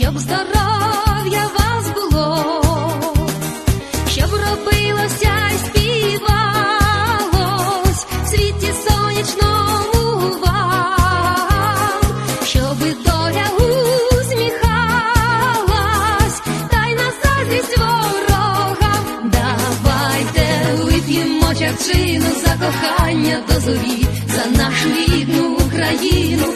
здоров'я вас було, щоб робилося й співалось в світі сонячному вам, щоби доля усміхалась, та й на заздрість ворогам. Давайте вип'ємо чарчину за кохання до зорі, за нашу рідну Україну,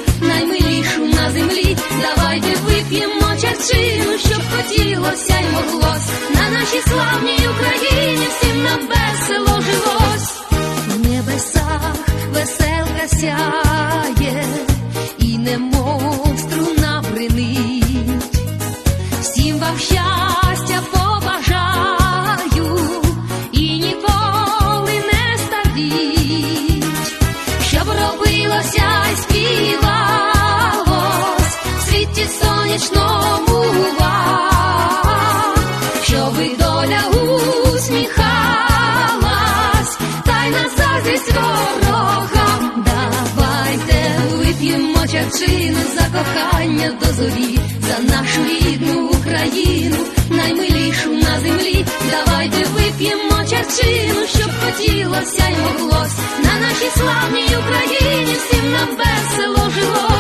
чарчину, щоб хотілося й моглось. На нашій славній Україні всім нам весело сонячному вам, щоби доля усміхалась, та й на заздрість ворогам. Давайте вип'ємо чарчину за кохання до зорі, за нашу рідну Україну, наймилішу на землі. Давайте вип'ємо чарчину, щоб хотілося й моглось на нашій славній Україні всім нам весело жилось.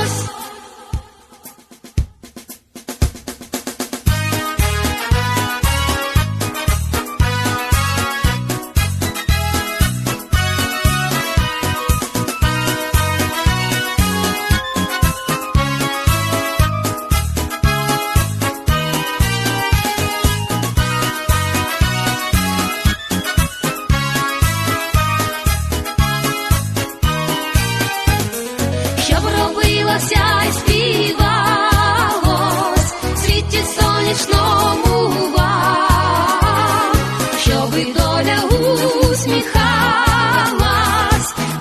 Робилося й співалось в світі сонячному вам, доля усміхалась,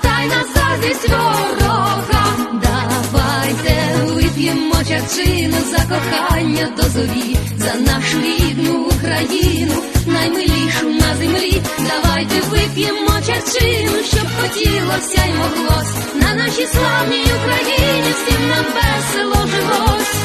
та й на заздрість ворогам. Давайте вип'ємо чарчину за кохання до зорі, за нашу рідну Україну, наймилішу на землі. Давайте вип'ємо чарчину, щоб хотілося на нашій славній Україні всім нам весело жилось.